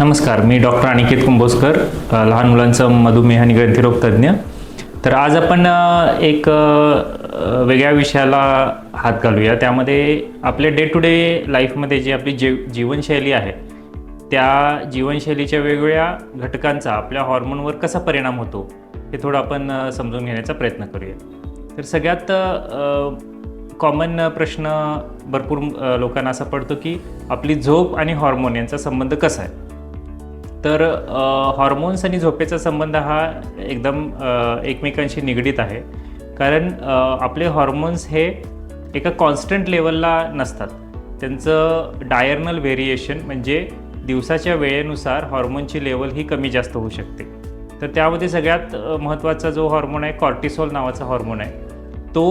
नमस्कार मी डॉक्टर अनिकेत कुंभोजकर लहान मुलांचं मधुमेह आणि ग्रंथिरोग तज्ज्ञ तर आज आपण एक वेगळ्या विषयाला हात घालूया. त्यामध्ये आपल्या डे टू डे लाईफमध्ये जी आपली जीव जीवनशैली आहे त्या जीवनशैलीच्या वेगवेगळ्या घटकांचा आपल्या हॉर्मोनवर कसा परिणाम होतो हे थोडं आपण समजून घेण्याचा प्रयत्न करूया. तर सगळ्यात कॉमन प्रश्न भरपूर लोकांना असा पडतो की आपली झोप आणि हॉर्मोन यांचा संबंध कसा आहे? तर हॉर्मोन्स आणि झोपेचा संबंध हा एकदम एकमेकांशी निगडीत आहे. कारण आपले हॉर्मोन्स हे एका कॉन्स्टंट लेवलला नसतात. त्यांचं डायर्नल व्हेरिएशन म्हणजे दिवसाच्या वेळेनुसार हॉर्मोनची लेवल ही कमी जास्त होऊ शकते. तर त्यामध्ये सगळ्यात महत्त्वाचा जो हॉर्मोन आहे कॉर्टिसॉल नावाचा हॉर्मोन आहे तो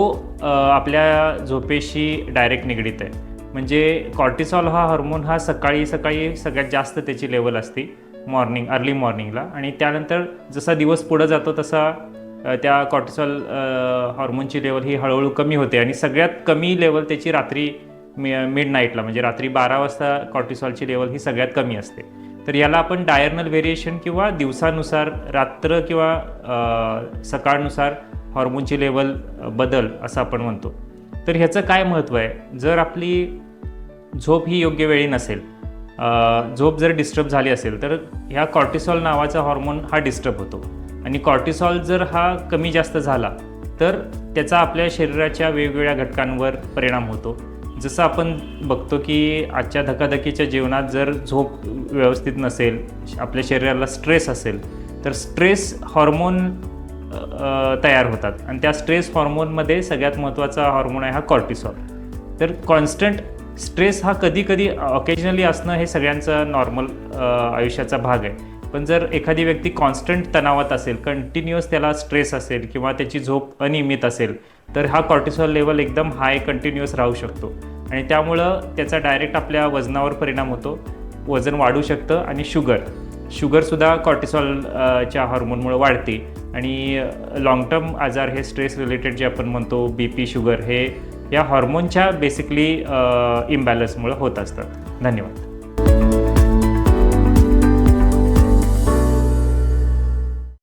आपल्या झोपेशी डायरेक्ट निगडीत आहे. म्हणजे कॉर्टिसॉल हा हॉर्मोन हा सकाळी सकाळी सगळ्यात जास्त त्याची लेवल असते. मॉर्निंग अर्ली मॉर्निंगला आणि त्यानंतर जसा दिवस पुढं जातो तसा त्या कॉर्टिसॉल हॉर्मोनची लेवल ही हळूहळू कमी होते. आणि सगळ्यात कमी लेवल त्याची रात्री मिड नाईटला म्हणजे रात्री बारा वाजता कॉर्टिसॉलची लेवल ही सगळ्यात कमी असते. तर याला आपण डायर्नल व्हेरिएशन किंवा दिवसानुसार रात्र किंवा सकाळनुसार हॉर्मोनची लेवल बदल असं आपण म्हणतो. तर ह्याचं काय महत्त्व आहे? जर आपली झोप ही योग्य वेळी नसेल झोप जर डिस्टर्ब झाली असेल तर ह्या कॉर्टिसॉल नावाचा हॉर्मोन हा डिस्टर्ब होतो. आणि कॉर्टिसॉल जर हा कमी जास्त झाला तर त्याचा आपल्या शरीराच्या वेगवेगळ्या घटकांवर परिणाम होतो. जसं आपण बघतो की आजच्या धकाधकीच्या जीवनात जर झोप व्यवस्थित नसेल आपल्या शरीराला स्ट्रेस असेल तर स्ट्रेस हॉर्मोन तयार होतात. आणि त्या स्ट्रेस हॉर्मोनमध्ये सगळ्यात महत्त्वाचा हॉर्मोन आहे हा कॉर्टिसॉल तर कॉन्स्टंट स्ट्रेस हा कधी कधी ऑकेजनली असणं हे सगळ्यांचं नॉर्मल आयुष्याचा भाग आहे. पण जर एखादी व्यक्ती कॉन्स्टंट तणावात असेल कंटिन्युअस त्याला स्ट्रेस असेल किंवा त्याची झोप अनियमित असेल तर हा कॉर्टिसॉल लेवल एकदम हाय कंटिन्युअस राहू शकतो. आणि त्यामुळं त्याचा डायरेक्ट आपल्या वजनावर परिणाम होतो. वजन वाढू शकतं आणि शुगर शुगरसुद्धा कॉर्टिसॉलच्या हॉर्मोनमुळे वाढते. आणि लाँग टर्म आजार हे स्ट्रेस रिलेटेड जे आपण म्हणतो बी पी शुगर हे या हॉर्मोनच्या बेसिकली इम्बॅलन्समुळे होत असतात. धन्यवाद.